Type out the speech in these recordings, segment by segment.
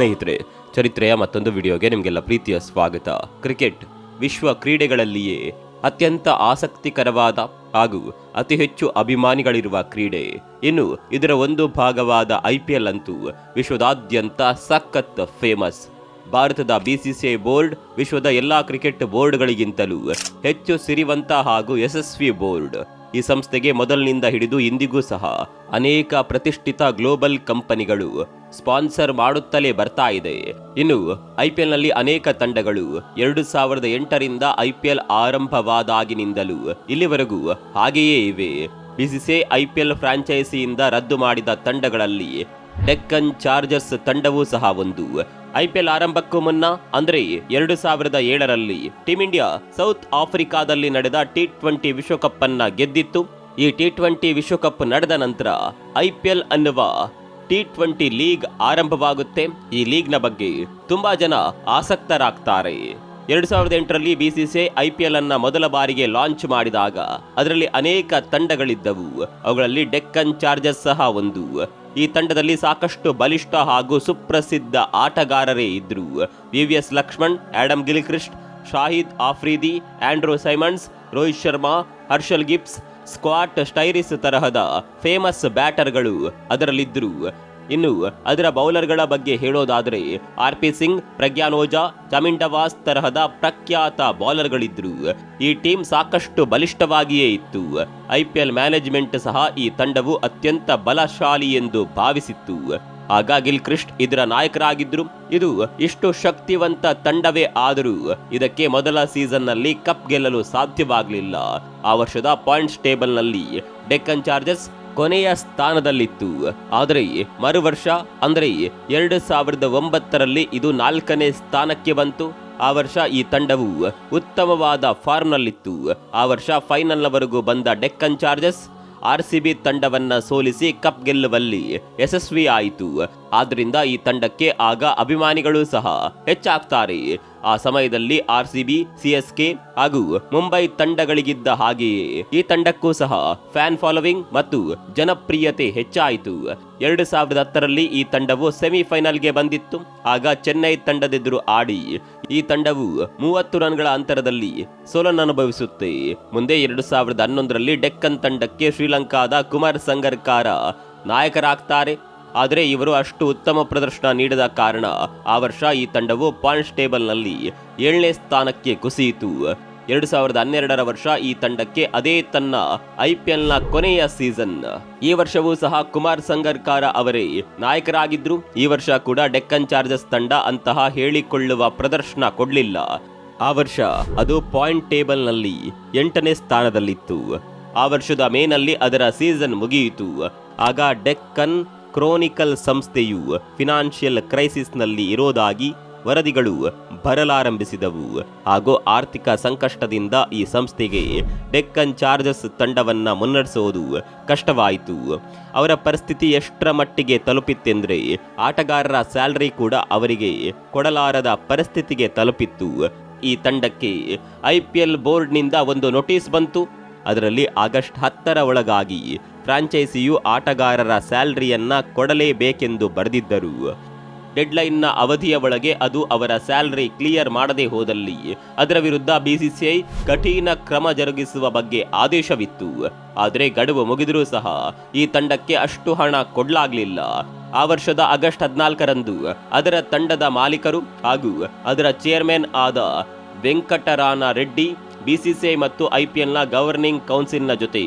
ಸ್ನೇಹಿತರೆ, ಚರಿತ್ರೆಯ ಮತ್ತೊಂದು ವಿಡಿಯೋಗೆ ನಿಮಗೆಲ್ಲ ಪ್ರೀತಿಯ ಸ್ವಾಗತ. ಕ್ರಿಕೆಟ್ ವಿಶ್ವ ಕ್ರೀಡೆಗಳಲ್ಲಿಯೇ ಅತ್ಯಂತ ಆಸಕ್ತಿಕರವಾದ ಹಾಗೂ ಅತಿ ಹೆಚ್ಚು ಅಭಿಮಾನಿಗಳಿರುವ ಕ್ರೀಡೆ. ಇನ್ನು ಇದರ ಒಂದು ಭಾಗವಾದ ಐ ಪಿ ಎಲ್ ಅಂತೂ ವಿಶ್ವದಾದ್ಯಂತ ಸಖತ್ ಫೇಮಸ್. ಭಾರತದ ಬಿಸಿಸಿಐ ಬೋರ್ಡ್, ವಿಶ್ವದ ಎಲ್ಲಾ ಕ್ರಿಕೆಟ್ ಬೋರ್ಡ್ಗಳಿಗಿಂತಲೂ ಹೆಚ್ಚು ಸಿರಿವಂತ ಹಾಗೂ ಯಶಸ್ವಿ ಬೋರ್ಡ್. ಈ ಸಂಸ್ಥೆಗೆ ಮೊದಲಿನಿಂದ ಹಿಡಿದು ಇಂದಿಗೂ ಸಹ ಅನೇಕ ಪ್ರತಿಷ್ಠಿತ ಗ್ಲೋಬಲ್ ಕಂಪನಿಗಳು ಸ್ಪಾನ್ಸರ್ ಮಾಡುತ್ತಲೇ ಬರ್ತಾ ಇದೆ. ಇನ್ನು ಐಪಿಎಲ್ನಲ್ಲಿ ಅನೇಕ ತಂಡಗಳು ಎರಡು ಸಾವಿರದ ಎಂಟರಿಂದ ಐಪಿಎಲ್ ಆರಂಭವಾದಾಗಿನಿಂದಲೂ ಇಲ್ಲಿವರೆಗೂ ಹಾಗೆಯೇ ಇವೆ. ಬಿಸಿಸಿಐ ಐಪಿಎಲ್ ಫ್ರಾಂಚೈಸಿಯಿಂದ ರದ್ದು ಮಾಡಿದ ತಂಡಗಳಲ್ಲಿ ಡೆಕ್ಕನ್ ಚಾರ್ಜರ್ಸ್ ತಂಡವೂ ಸಹ ಒಂದು. ಐಪಿಎಲ್ ಆರಂಭಕ್ಕೂ ಮುನ್ನ, ಅಂದರೆ ಎರಡು ಸಾವಿರದ ಏಳರಲ್ಲಿ ಟೀಂ ಇಂಡಿಯಾ ಸೌತ್ ಆಫ್ರಿಕಾದಲ್ಲಿ ನಡೆದ ಟಿ ಟ್ವೆಂಟಿ ವಿಶ್ವಕಪ್ ಅನ್ನ ಗೆದ್ದಿತ್ತು. ಈ ಟಿ ಟ್ವೆಂಟಿ ವಿಶ್ವಕಪ್ ನಡೆದ ನಂತರ ಐಪಿಎಲ್ ಅನ್ನುವ ಟಿ ಟ್ವೆಂಟಿ ಲೀಗ್ ಆರಂಭವಾಗುತ್ತೆ. ಈ ಲೀಗ್ನ ಬಗ್ಗೆ ತುಂಬಾ ಜನ ಆಸಕ್ತರಾಗ್ತಾರೆ. ಎರಡು ಸಾವಿರದ ಎಂಟರಲ್ಲಿ ಬಿಸಿಸಿಐ ಐಪಿಎಲ್ ಅನ್ನ ಮೊದಲ ಬಾರಿಗೆ ಲಾಂಚ್ ಮಾಡಿದಾಗ, ಅದರಲ್ಲಿ ಅನೇಕ ತಂಡಗಳಿದ್ದವು. ಅವುಗಳಲ್ಲಿ ಡೆಕ್ಕನ್ ಚಾರ್ಜರ್ಸ್ ಸಹ ಒಂದು. ಈ ತಂಡದಲ್ಲಿ ಸಾಕಷ್ಟು ಬಲಿಷ್ಠ ಹಾಗೂ ಸುಪ್ರಸಿದ್ಧ ಆಟಗಾರರೇ ಇದ್ದರು V V S Laxman Adam Gilchrist Shahid Afridi, Andrew Symonds, Rohit Sharma, Herschelle Gibbs, Scott Styris ತರಹದ ಫೇಮಸ್ ಬ್ಯಾಟರ್ಗಳು ಅದರಲ್ಲಿದ್ದರು ಇನ್ನು ಅದರ ಬೌಲರ್ಗಳ ಬಗ್ಗೆ ಹೇಳೋದಾದರೆ ಆರ್ ಪಿ ಸಿಂಗ್ ಪ್ರಜ್ಞಾನ್ ಓಜಾ ಜಮೀನ್ ಡವಾಸ್ ತರಹದ ಪ್ರಖ್ಯಾತ ಬೌಲರ್ಗಳಿದ್ರು. ಈ ಟೀಮ್ ಸಾಕಷ್ಟು ಬಲಿಷ್ಠವಾಗಿಯೇ ಇತ್ತು. ಐಪಿಎಲ್ ಮ್ಯಾನೇಜ್ಮೆಂಟ್ ಸಹ ಈ ತಂಡವು ಅತ್ಯಂತ ಬಲಶಾಲಿ ಎಂದು ಭಾವಿಸಿತ್ತು. ಆಗ ಗಿಲ್ಕ್ರಿಸ್ಟ್ ಇದರ ನಾಯಕರಾಗಿದ್ರು. ಇದು ಇಷ್ಟು ಶಕ್ತಿವಂತ ತಂಡವೇ ಆದರೂ ಇದಕ್ಕೆ ಮೊದಲ ಸೀಸನ್ನಲ್ಲಿ ಕಪ್ ಗೆಲ್ಲಲು ಸಾಧ್ಯವಾಗಲಿಲ್ಲ. ಆ ವರ್ಷದ ಪಾಯಿಂಟ್ಸ್ ಟೇಬಲ್ನಲ್ಲಿ ಡೆಕ್ಕನ್ ಚಾರ್ಜರ್ಸ್ ಕೊನೆಯ ಸ್ಥಾನದಲ್ಲಿತ್ತು. ಆದರೆ ಮರು ವರ್ಷ ಅಂದರೆ ಎರಡು ಸಾವಿರದ ಒಂಬತ್ತರಲ್ಲಿ ಇದು ನಾಲ್ಕನೇ ಸ್ಥಾನಕ್ಕೆ ಬಂತು. ಆ ವರ್ಷ ಈ ತಂಡವು ಉತ್ತಮವಾದ ಫಾರ್ಮ್ನಲ್ಲಿತ್ತು. ಆ ವರ್ಷ ಫೈನಲ್ನವರೆಗೂ ಬಂದ Deccan Chargers R C B ತಂಡವನ್ನ ಸೋಲಿಸಿ ಕಪ್ ಗೆಲ್ಲುವಲ್ಲಿ ಯಶಸ್ವಿ ಆಯಿತು ಆದ್ರಿಂದ ಈ ತಂಡಕ್ಕೆ ಆಗ ಅಭಿಮಾನಿಗಳು ಸಹ ಹೆಚ್ಚಾಗ್ತಾರೆ. ಆ ಸಮಯದಲ್ಲಿ R C B C S K ಹಾಗೂ ಮುಂಬೈ ತಂಡಗಳಿಗಿದ್ದ ಹಾಗೆಯೇ ಈ ತಂಡಕ್ಕೂ ಸಹ ಫ್ಯಾನ್ ಫಾಲೋವಿಂಗ್ ಮತ್ತು ಜನಪ್ರಿಯತೆ ಹೆಚ್ಚಾಯಿತು. ಎರಡು ಸಾವಿರದ ಹತ್ತರಲ್ಲಿ ಈ ತಂಡವು ಸೆಮಿಫೈನಲ್ಗೆ ಬಂದಿತ್ತು. ಆಗ ಚೆನ್ನೈ ತಂಡದೆದುರು ಆಡಿ ಈ ತಂಡವು ಮೂವತ್ತು ರನ್ಗಳ ಅಂತರದಲ್ಲಿ ಸೋಲನ್ನನುಭವಿಸುತ್ತೆ. ಮುಂದೆ ಎರಡು ಸಾವಿರದ ಹನ್ನೊಂದರಲ್ಲಿ ಡೆಕ್ಕನ್ ತಂಡಕ್ಕೆ ಶ್ರೀಲಂಕಾದ ಕುಮಾರ್ ಸಂಗರ್ಕಾರ ನಾಯಕರಾಗ್ತಾರೆ. ಆದರೆ ಇವರು ಅಷ್ಟು ಉತ್ತಮ ಪ್ರದರ್ಶನ ನೀಡದ ಕಾರಣ ಆ ವರ್ಷ ಈ ತಂಡವು ಪಾಯಿಂಟ್ಸ್ ಟೇಬಲ್ನಲ್ಲಿ ಏಳನೇ ಸ್ಥಾನಕ್ಕೆ ಕುಸಿಯಿತು. ಎರಡು ಸಾವಿರದ ಹನ್ನೆರಡರ ವರ್ಷ ಈ ತಂಡಕ್ಕೆ ಅದೇ ತನ್ನ ಐ ಪಿ ಎಲ್ನ ಕೊನೆಯ ಸೀಸನ್. ಈ ವರ್ಷವೂ ಸಹ ಕುಮಾರ್ ಸಂಗರ್ಕಾರ ಅವರೇ ನಾಯಕರಾಗಿದ್ರು. ಈ ವರ್ಷ ಕೂಡ ಡೆಕ್ಕನ್ ಚಾರ್ಜರ್ಸ್ ತಂಡ ಅಂತಹ ಹೇಳಿಕೊಳ್ಳುವ ಪ್ರದರ್ಶನ ಕೊಡಲಿಲ್ಲ. ಆ ವರ್ಷ ಅದು ಪಾಯಿಂಟ್ ಟೇಬಲ್ನಲ್ಲಿ ಎಂಟನೇ ಸ್ಥಾನದಲ್ಲಿತ್ತು. ಆ ವರ್ಷದ ಮೇನಲ್ಲಿ ಅದರ ಸೀಸನ್ ಮುಗಿಯಿತು. ಆಗ ಡೆಕ್ಕನ್ ಕ್ರೋನಿಕಲ್ ಸಂಸ್ಥೆಯು ಫಿನಾನ್ಷಿಯಲ್ ಕ್ರೈಸಿಸ್ನಲ್ಲಿ ಇರೋದಾಗಿ ವರದಿಗಳು ಬರಲಾರಂಭಿಸಿದವು. ಹಾಗೂ ಆರ್ಥಿಕ ಸಂಕಷ್ಟದಿಂದ ಈ ಸಂಸ್ಥೆಗೆ ಡೆಕ್ಕನ್ ಚಾರ್ಜಸ್ ತಂಡವನ್ನ ಮುನ್ನಡೆಸೋದು ಕಷ್ಟವಾಯಿತು. ಅವರ ಪರಿಸ್ಥಿತಿ ಎಷ್ಟರ ಮಟ್ಟಿಗೆ ತಲುಪಿತ್ತೆಂದರೆ ಆಟಗಾರರ ಸ್ಯಾಲರಿ ಕೂಡ ಅವರಿಗೆ ಕೊಡಲಾರದ ಪರಿಸ್ಥಿತಿಗೆ ತಲುಪಿತ್ತು. ಈ ತಂಡಕ್ಕೆ ಐ ಪಿ ಎಲ್ ಬೋರ್ಡ್ನಿಂದ ಒಂದು ನೋಟಿಸ್ ಬಂತು. ಅದರಲ್ಲಿ ಆಗಸ್ಟ್ ಹತ್ತರ ಒಳಗಾಗಿ ಫ್ರಾಂಚೈಸಿಯು ಆಟಗಾರರ ಸ್ಯಾಲ್ರಿಯನ್ನ ಕೊಡಲೇಬೇಕೆಂದು ಬರೆದಿದ್ದರು. ಡೆಡ್ಲೈನ್ನ ಅವಧಿಯ ಒಳಗೆ ಅದು ಅವರ ಸ್ಯಾಲ್ರಿ ಕ್ಲಿಯರ್ ಮಾಡದೇ ಹೋದಲ್ಲಿ, ಅದರ ವಿರುದ್ಧ ಬಿಸಿಸಿಐ ಕಠಿಣ ಕ್ರಮ ಜರುಗಿಸುವ ಬಗ್ಗೆ ಆದೇಶವಿತ್ತು. ಆದರೆ ಗಡುವು ಮುಗಿದರೂ ಸಹ ಈ ತಂಡಕ್ಕೆ ಅಷ್ಟು ಹಣ ಕೊಡಲಾಗಲಿಲ್ಲ. ಆ ವರ್ಷದ ಆಗಸ್ಟ್ ಹದಿನಾಲ್ಕರಂದು ಅದರ ತಂಡದ ಮಾಲೀಕರು ಹಾಗೂ ಅದರ ಚೇರ್ಮನ್ ಆದ ವೆಂಕಟರಾನ ರೆಡ್ಡಿ ಬಿಸಿಸಿಐ ಮತ್ತು ಐಪಿಎಲ್ನ ಗವರ್ನಿಂಗ್ ಕೌನ್ಸಿಲ್ನ ಜೊತೆ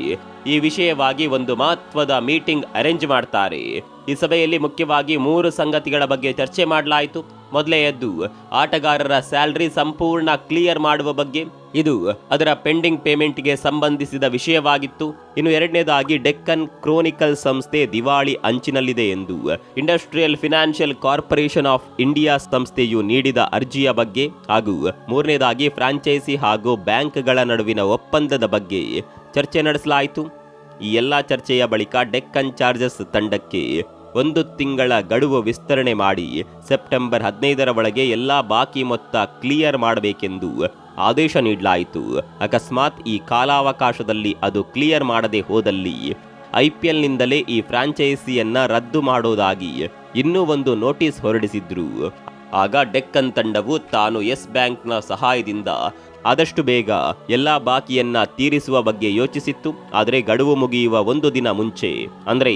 ಈ ವಿಷಯವಾಗಿ ಒಂದು ಮಹತ್ವದ ಮೀಟಿಂಗ್ ಅರೇಂಜ್ ಮಾಡ್ತಾರೆ. ಈ ಸಭೆಯಲ್ಲಿ ಮುಖ್ಯವಾಗಿ ಮೂರು ಸಂಗತಿಗಳ ಬಗ್ಗೆ ಚರ್ಚೆ ಮಾಡಲಾಯಿತು. ಮೊದಲೆಯದ್ದು, ಆಟಗಾರರ ಸ್ಯಾಲರಿ ಸಂಪೂರ್ಣ ಕ್ಲಿಯರ್ ಮಾಡುವ ಬಗ್ಗೆ ಇದು ಅದರ ಪೆಂಡಿಂಗ್ ಪೇಮೆಂಟ್ಗೆ ಸಂಬಂಧಿಸಿದ ವಿಷಯವಾಗಿತ್ತು. ಇನ್ನು ಎರಡನೇದಾಗಿ ಡೆಕ್ಕನ್ ಕ್ರೋನಿಕಲ್ ಸಂಸ್ಥೆ ದಿವಾಳಿ ಅಂಚಿನಲ್ಲಿದೆ ಎಂದು industrial financial corporation of India ಸಂಸ್ಥೆಯು ನೀಡಿದ ಅರ್ಜಿಯ ಬಗ್ಗೆ ಹಾಗೂ ಮೂರನೇದಾಗಿ ಫ್ರಾಂಚೈಸಿ ಹಾಗೂ ಬ್ಯಾಂಕ್ಗಳ ನಡುವಿನ ಒಪ್ಪಂದದ ಬಗ್ಗೆ ಚರ್ಚೆ ನಡೆಸಲಾಯಿತು. ಈ ಎಲ್ಲ ಚರ್ಚೆಯ ಬಳಿಕ ಡೆಕ್ಕನ್ ಚಾರ್ಜಸ್ ತಂಡಕ್ಕೆ ಒಂದು ತಿಂಗಳ ಗಡುವು ವಿಸ್ತರಣೆ ಮಾಡಿ ಸೆಪ್ಟೆಂಬರ್ ಹದಿನೈದರ ಒಳಗೆ ಎಲ್ಲ ಬಾಕಿ ಮೊತ್ತ ಕ್ಲಿಯರ್ ಮಾಡಬೇಕೆಂದು ಆದೇಶ ನೀಡಲಾಯಿತು. ಅಕಸ್ಮಾತ್ ಈ ಕಾಲಾವಕಾಶದಲ್ಲಿ ಅದು ಕ್ಲಿಯರ್ ಮಾಡದೆ ಹೋದಲ್ಲಿ ಐ ಪಿ ಎಲ್ನಿಂದಲೇ ಈ ಫ್ರಾಂಚೈಸಿಯನ್ನ ರದ್ದು ಮಾಡೋದಾಗಿ ಇನ್ನೂ ಒಂದು ನೋಟಿಸ್ ಹೊರಡಿಸಿದ್ರು. ಆಗ ಡೆಕ್ಕನ್ ತಂಡವು ತಾನು ಎಸ್ ಬ್ಯಾಂಕ್ನ ಸಹಾಯದಿಂದ ಆದಷ್ಟು ಬೇಗ ಎಲ್ಲ ಬಾಕಿಯನ್ನ ತೀರಿಸುವ ಬಗ್ಗೆ ಯೋಚಿಸಿತ್ತು. ಆದರೆ ಗಡುವು ಮುಗಿಯುವ ಒಂದು ದಿನ ಮುಂಚೆ, ಅಂದರೆ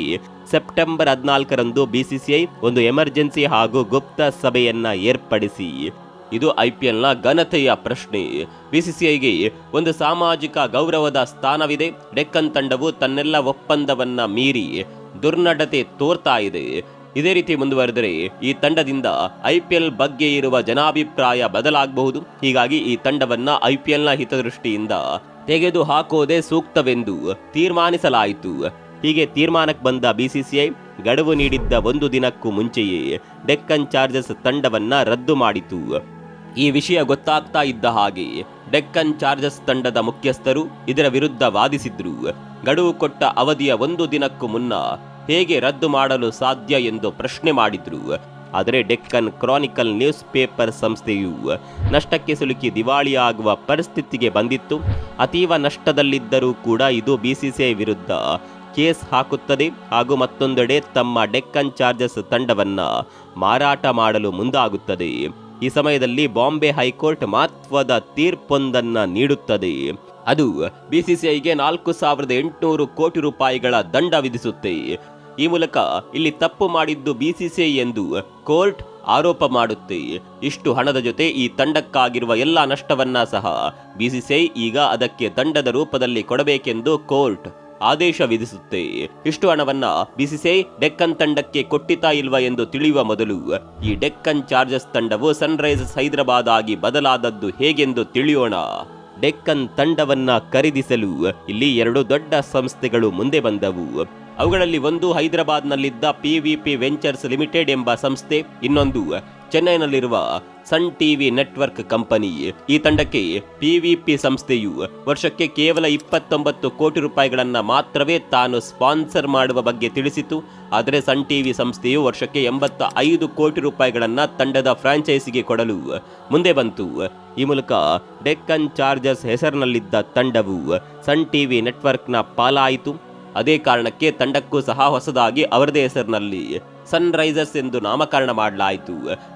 ಸೆಪ್ಟೆಂಬರ್ ಹದಿನಾಲ್ಕರಂದು ಬಿಸಿಸಿಐ ಒಂದು ಎಮರ್ಜೆನ್ಸಿ ಹಾಗೂ ಗುಪ್ತ ಸಭೆಯನ್ನ ಏರ್ಪಡಿಸಿ ಇದು ಐಪಿಎಲ್ನ ಘನತೆಯ ಪ್ರಶ್ನೆ. ಬಿಸಿಸಿಐಗೆ ಒಂದು ಸಾಮಾಜಿಕ ಗೌರವದ ಸ್ಥಾನವಿದೆ. ಡೆಕ್ಕನ್ ತಂಡವು ತನ್ನೆಲ್ಲ ಒಪ್ಪಂದವನ್ನ ಮೀರಿ ದುರ್ನಡತೆ ತೋರ್ತಾ ಇದೆ. ಇದೇ ರೀತಿ ಮುಂದುವರೆದರೆ ಈ ತಂಡದಿಂದ ಐಪಿಎಲ್ ಬಗ್ಗೆ ಇರುವ ಜನಾಭಿಪ್ರಾಯ ಬದಲಾಗಬಹುದು. ಹೀಗಾಗಿ ಈ ತಂಡವನ್ನ ಐಪಿಎಲ್ನ ಹಿತದೃಷ್ಟಿಯಿಂದ ತೆಗೆದು ಹಾಕೋದೇ ಸೂಕ್ತವೆಂದು ತೀರ್ಮಾನಿಸಲಾಯಿತು. ಹೀಗೆ ತೀರ್ಮಾನಕ್ಕೆ ಬಂದ ಬಿಸಿಸಿಐ ಗಡುವು ನೀಡಿದ್ದ ಒಂದು ದಿನಕ್ಕೂ ಮುಂಚೆಯೇ ಡೆಕ್ಕನ್ ಚಾರ್ಜರ್ಸ್ ತಂಡವನ್ನ ರದ್ದು ಮಾಡಿತು. ಈ ವಿಷಯ ಗೊತ್ತಾಗ್ತಾ ಇದ್ದ ಹಾಗೆ ಡೆಕ್ಕನ್ ಚಾರ್ಜಸ್ ತಂಡದ ಮುಖ್ಯಸ್ಥರು ಇದರ ವಿರುದ್ಧ ವಾದಿಸಿದ್ರು. ಗಡುವು ಕೊಟ್ಟ ಅವಧಿಯ ಒಂದು ದಿನಕ್ಕೂ ಮುನ್ನ ಹೇಗೆ ರದ್ದು ಮಾಡಲು ಸಾಧ್ಯ ಎಂದು ಪ್ರಶ್ನೆ ಮಾಡಿದ್ರು. ಆದರೆ ಡೆಕ್ಕನ್ ಕ್ರಾನಿಕಲ್ ನ್ಯೂಸ್ ಪೇಪರ್ ಸಂಸ್ಥೆಯು ನಷ್ಟಕ್ಕೆ ಸಿಲುಕಿ ದಿವಾಳಿಯಾಗುವ ಪರಿಸ್ಥಿತಿಗೆ ಬಂದಿತ್ತು. ಅತೀವ ನಷ್ಟದಲ್ಲಿದ್ದರೂ ಕೂಡ ಇದು ಬಿಸಿಸಿಐ ವಿರುದ್ಧ ಕೇಸ್ ಹಾಕುತ್ತದೆ ಹಾಗೂ ಮತ್ತೊಂದೆಡೆ ತಮ್ಮ ಡೆಕ್ಕನ್ ಚಾರ್ಜಸ್ ತಂಡವನ್ನು ಮಾರಾಟ ಮಾಡಲು ಮುಂದಾಗುತ್ತದೆ. ಈ ಸಮಯದಲ್ಲಿ ಬಾಂಬೆ ಹೈಕೋರ್ಟ್ ಮಹತ್ವದ ತೀರ್ಪೊಂದನ್ನ ನೀಡುತ್ತದೆ. ಅದು ಬಿಸಿಸಿಐಗೆ ನಾಲ್ಕು ಸಾವಿರದ ಎಂಟುನೂರು ಕೋಟಿ ರೂಪಾಯಿಗಳ ದಂಡ ವಿಧಿಸುತ್ತೆ. ಈ ಮೂಲಕ ಇಲ್ಲಿ ತಪ್ಪು ಮಾಡಿದ್ದು ಬಿಸಿಸಿಐ ಎಂದು ಕೋರ್ಟ್ ಆರೋಪ ಮಾಡುತ್ತೆ. ಇಷ್ಟು ಹಣದ ಜೊತೆ ಈ ತಂಡಕ್ಕಾಗಿರುವ ಎಲ್ಲ ನಷ್ಟವನ್ನ ಸಹ ಬಿಸಿಸಿಐ ಈಗ ಅದಕ್ಕೆ ದಂಡದ ರೂಪದಲ್ಲಿ ಕೊಡಬೇಕೆಂದು ಕೋರ್ಟ್ ಆದೇಶ ವಿಧಿಸುತ್ತೆ. ಇಷ್ಟು ಹಣವನ್ನ ಬಿಸಿಸಿಐ ಡೆಕ್ಕನ್ ತಂಡಕ್ಕೆ ಕೊಟ್ಟಿತಾ ಇಲ್ವಾ ಎಂದು ತಿಳಿಯುವ ಮೊದಲು ಈ ಡೆಕ್ಕನ್ ಚಾರ್ಜರ್ಸ್ ತಂಡವು ಸನ್ರೈಸರ್ಸ್ ಹೈದರಾಬಾದ್ ಆಗಿ ಬದಲಾದದ್ದು ಹೇಗೆಂದು ತಿಳಿಯೋಣ. ಡೆಕ್ಕನ್ ತಂಡವನ್ನ ಖರೀದಿಸಲು ಇಲ್ಲಿ ಎರಡು ದೊಡ್ಡ ಸಂಸ್ಥೆಗಳು ಮುಂದೆ ಬಂದವು. ಅವುಗಳಲ್ಲಿ ಒಂದು ಹೈದರಾಬಾದ್ನಲ್ಲಿದ್ದ ಪಿವಿಪಿ ವೆಂಚರ್ಸ್ ಲಿಮಿಟೆಡ್ ಎಂಬ ಸಂಸ್ಥೆ, ಇನ್ನೊಂದು ಚೆನ್ನೈನಲ್ಲಿರುವ ಸನ್ ಟಿವಿ ನೆಟ್ವರ್ಕ್ ಕಂಪನಿ. ಈ ತಂಡಕ್ಕೆ ಪಿವಿಪಿ ಸಂಸ್ಥೆಯು ವರ್ಷಕ್ಕೆ ಕೇವಲ ಇಪ್ಪತ್ತೊಂಬತ್ತು ಕೋಟಿ ರೂಪಾಯಿಗಳನ್ನು ಮಾತ್ರವೇ ತಾನು ಸ್ಪಾನ್ಸರ್ ಮಾಡುವ ಬಗ್ಗೆ ತಿಳಿಸಿತು. ಆದರೆ ಸನ್ ಟಿವಿ ಸಂಸ್ಥೆಯು ವರ್ಷಕ್ಕೆ ಎಂಬತ್ತ ಐದು ಕೋಟಿ ರೂಪಾಯಿಗಳನ್ನು ತಂಡದ ಫ್ರಾಂಚೈಸಿಗೆ ಕೊಡಲು ಮುಂದೆ ಬಂತು. ಈ ಮೂಲಕ ಡೆಕ್ಕನ್ ಚಾರ್ಜರ್ಸ್ ಹೆಸರಿನಲ್ಲಿದ್ದ ತಂಡವು ಸನ್ ಟಿವಿ ನೆಟ್ವರ್ಕ್ನ ಪಾಲಾಯಿತು. ಅದೇ ಕಾರಣಕ್ಕೆ ತಂಡಕ್ಕೂ ಸಹ ಹೊಸದಾಗಿ ಅವರದೇ ಹೆಸರಿನಲ್ಲಿ ಸನ್ ರೈಸರ್ಸ್ ಎಂದು ನಾಮಕರಣ ಮಾಡಲಾಯಿತು.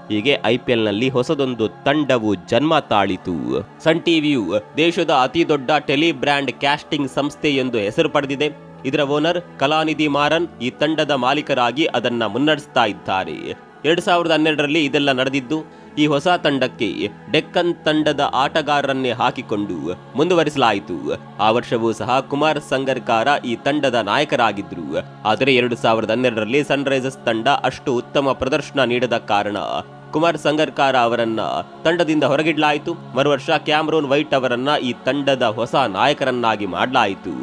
ಹೀಗೆ ಐ ಪಿ ಎಲ್ನಲ್ಲಿ ಹೊಸದೊಂದು ತಂಡವು ಜನ್ಮ ತಾಳಿತು. ಸನ್ ಟಿವಿಯು ದೇಶದ ಅತಿ ದೊಡ್ಡ ಟೆಲಿ ಬ್ರ್ಯಾಂಡ್ ಕ್ಯಾಸ್ಟಿಂಗ್ ಸಂಸ್ಥೆ ಎಂದು ಹೆಸರು ಪಡೆದಿದೆ. ಇದರ ಓನರ್ ಕಲಾನಿಧಿ ಮಾರನ್ ಈ ತಂಡದ ಮಾಲೀಕರಾಗಿ ಅದನ್ನು ಮುನ್ನಡೆಸ್ತಾ ಇದ್ದಾರೆ. ಎರಡು ಸಾವಿರದ ಹನ್ನೆರಡರಲ್ಲಿ ಇದೆಲ್ಲ ನಡೆದಿದ್ದು ಈ ಹೊಸ ತಂಡಕ್ಕೆ ಡೆಕ್ಕನ್ ತಂಡದ ಆಟಗಾರರನ್ನೇ ಹಾಕಿಕೊಂಡು ಮುಂದುವರಿಸಲಾಯಿತು. ಆ ವರ್ಷವೂ ಸಹ ಕುಮಾರ್ ಸಂಗರ್ಕಾರ ಈ ತಂಡದ ನಾಯಕರಾಗಿದ್ದರು ಆದರೆ ಎರಡು ಸಾವಿರದ ಹನ್ನೆರಡರಲ್ಲಿ ಸನ್ರೈಸರ್ಸ್ ತಂಡ ಅಷ್ಟು ಉತ್ತಮ ಪ್ರದರ್ಶನ ನೀಡದ ಕಾರಣ ಕುಮಾರ್ ಸಂಗರ್ಕಾರ ಅವರನ್ನ ತಂಡದಿಂದ ಹೊರಗಿಡಲಾಯಿತು. ಮರುವರ್ಷ ಕ್ಯಾಮ್ರೋನ್ ವೈಟ್ ಅವರನ್ನ ಈ ತಂಡದ ಹೊಸ ನಾಯಕರನ್ನಾಗಿ ಮಾಡಲಾಯಿತು.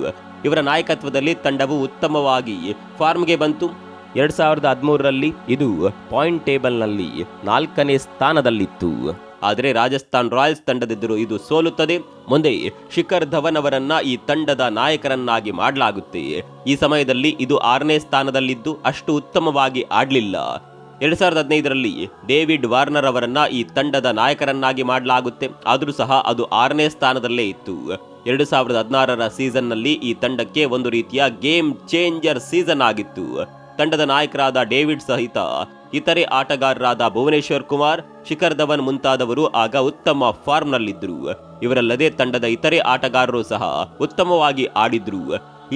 ಇವರ ನಾಯಕತ್ವದಲ್ಲಿ ತಂಡವು ಉತ್ತಮವಾಗಿ ಫಾರ್ಮ್ಗೆ ಬಂತು. ಎರಡ್ ಸಾವಿರದ ಹದಿಮೂರರಲ್ಲಿ ಇದು ಪಾಯಿಂಟ್ ಟೇಬಲ್ನಲ್ಲಿ ನಾಲ್ಕನೇ ಸ್ಥಾನದಲ್ಲಿತ್ತು. ಆದರೆ ರಾಜಸ್ಥಾನ್ ರಾಯಲ್ಸ್ ತಂಡದೆದುರು ಇದು ಸೋಲುತ್ತದೆ. ಮುಂದೆ ಶಿಖರ್ ಧವನ್ ಅವರನ್ನ ಈ ತಂಡದ ನಾಯಕರನ್ನಾಗಿ ಮಾಡಲಾಗುತ್ತೆ. ಈ ಸಮಯದಲ್ಲಿ ಇದು ಆರನೇ ಸ್ಥಾನದಲ್ಲಿದ್ದು ಅಷ್ಟು ಉತ್ತಮವಾಗಿ ಆಡಲಿಲ್ಲ. ಎರಡ್ ಸಾವಿರದ ಹದಿನೈದರಲ್ಲಿ ಡೇವಿಡ್ ವಾರ್ನರ್ ಅವರನ್ನ ಈ ತಂಡದ ನಾಯಕರನ್ನಾಗಿ ಮಾಡಲಾಗುತ್ತೆ. ಆದರೂ ಸಹ ಅದು ಆರನೇ ಸ್ಥಾನದಲ್ಲೇ ಇತ್ತು. ಎರಡು ಸಾವಿರದ ಹದಿನಾರರ ಸೀಸನ್ನಲ್ಲಿ ಈ ತಂಡಕ್ಕೆ ಒಂದು ರೀತಿಯ ಗೇಮ್ ಚೇಂಜರ್ ಸೀಸನ್ ಆಗಿತ್ತು. ತಂಡದ ನಾಯಕರಾದ ಡೇವಿಡ್ ಸಹಿತ ಇತರೆ ಆಟಗಾರರಾದ ಭುವನೇಶ್ವರ್ ಕುಮಾರ್, ಶಿಖರ್ ಧವನ್ ಮುಂತಾದವರು ಆಗ ಉತ್ತಮ ಫಾರ್ಮ್ನಲ್ಲಿದ್ದರು. ಇವರಲ್ಲದೆ ತಂಡದ ಇತರೆ ಆಟಗಾರರು ಸಹ ಉತ್ತಮವಾಗಿ ಆಡಿದ್ರು.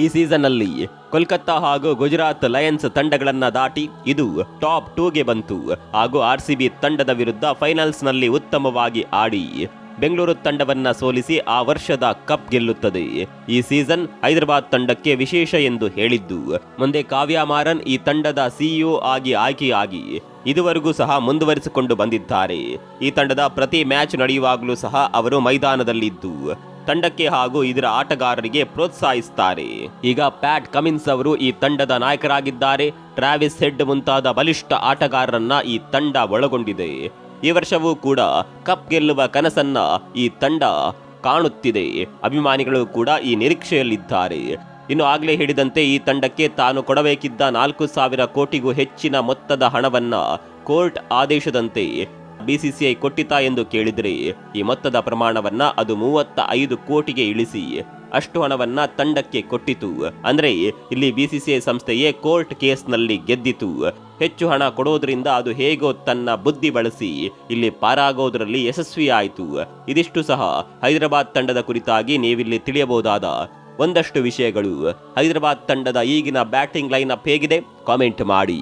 ಈ ಸೀಸನ್ ಅಲ್ಲಿ ಕೋಲ್ಕತ್ತಾ ಹಾಗೂ ಗುಜರಾತ್ ಲಯನ್ಸ್ ತಂಡಗಳನ್ನು ದಾಟಿ ಇದು ಟಾಪ್ ಟೂಗೆ ಬಂತು. ಹಾಗೂ ಆರ್ ಸಿ ಬಿ ತಂಡದ ವಿರುದ್ಧ ಫೈನಲ್ಸ್ನಲ್ಲಿ ಉತ್ತಮವಾಗಿ ಆಡಿ ಬೆಂಗಳೂರು ತಂಡವನ್ನ ಸೋಲಿಸಿ ಆ ವರ್ಷದ ಕಪ್ ಗೆಲ್ಲುತ್ತದೆ. ಈ ಸೀಸನ್ ಹೈದರಾಬಾದ್ ತಂಡಕ್ಕೆ ವಿಶೇಷ ಎಂದು ಹೇಳಿದ್ದು, ಮುಂದೆ ಕಾವ್ಯ ಮಾರನ್ ಈ ತಂಡದ ಸಿಇಒ ಆಗಿ ಆಯ್ಕೆಯಾಗಿ ಇದುವರೆಗೂ ಸಹ ಮುಂದುವರಿಸಿಕೊಂಡು ಬಂದಿದ್ದಾರೆ. ಈ ತಂಡದ ಪ್ರತಿ ಮ್ಯಾಚ್ ನಡೆಯುವಾಗಲೂ ಸಹ ಅವರು ಮೈದಾನದಲ್ಲಿದ್ದು, ತಂಡಕ್ಕೆ ಹಾಗೂ ಇದರ ಆಟಗಾರರಿಗೆ ಪ್ರೋತ್ಸಾಹಿಸುತ್ತಾರೆ ಈಗ ಪ್ಯಾಟ್ ಕಮಿನ್ಸ್ ಅವರು ಈ ತಂಡದ ನಾಯಕರಾಗಿದ್ದಾರೆ. ಟ್ರಾವಿಸ್ ಹೆಡ್ ಮುಂತಾದ ಬಲಿಷ್ಠ ಆಟಗಾರರನ್ನ ಈ ತಂಡ ಒಳಗೊಂಡಿದೆ. ಈ ವರ್ಷವೂ ಕೂಡ ಕಪ್ ಗೆಲ್ಲುವ ಕನಸನ್ನ ಈ ತಂಡ ಕಾಣುತ್ತಿದೆ. ಅಭಿಮಾನಿಗಳು ಕೂಡ ಈ ನಿರೀಕ್ಷೆಯಲ್ಲಿದ್ದಾರೆ. ಇನ್ನು ಆಗಲೇ ಹೇಳಿದಂತೆ ಈ ತಂಡಕ್ಕೆ ತಾನು ಕೊಡಬೇಕಿದ್ದ ನಾಲ್ಕು ಸಾವಿರ ಕೋಟಿಗೂ ಹೆಚ್ಚಿನ ಮೊತ್ತದ ಹಣವನ್ನ ಕೋರ್ಟ್ ಆದೇಶದಂತೆ ಬಿಸಿಸಿಐ ಕೊಟ್ಟಿತಾ ಎಂದು ಕೇಳಿದರೆ ಈ ಮೊತ್ತದ ಪ್ರಮಾಣವನ್ನ ಅದು ಮೂವತ್ತ ಐದು ಕೋಟಿಗೆ ಇಳಿಸಿ ಅಷ್ಟು ಹಣವನ್ನ ತಂಡಕ್ಕೆ ಕೊಟ್ಟಿತು. ಅಂದ್ರೆ ಇಲ್ಲಿ ಬಿಸಿಸಿಐ ಸಂಸ್ಥೆಯೇ ಕೋರ್ಟ್ ಕೇಸ್ನಲ್ಲಿ ಗೆದ್ದಿತು. ಹೆಚ್ಚು ಹಣ ಕೊಡೋದ್ರಿಂದ ಅದು ಹೇಗೋ ತನ್ನ ಬುದ್ಧಿ ಬಳಸಿ ಇಲ್ಲಿ ಪಾರಾಗೋದ್ರಲ್ಲಿ ಯಶಸ್ವಿ ಆಯಿತು. ಇದಿಷ್ಟು ಸಹ ಹೈದರಾಬಾದ್ ತಂಡದ ಕುರಿತಾಗಿ ನೀವಿಲ್ಲಿ ತಿಳಿಯಬಹುದಾದ ಒಂದಷ್ಟು ವಿಷಯಗಳು. ಹೈದರಾಬಾದ್ ತಂಡದ ಈಗಿನ ಬ್ಯಾಟಿಂಗ್ ಲೈನ್ ಅಪ್ ಹೇಗಿದೆ? ಕಾಮೆಂಟ್ ಮಾಡಿ.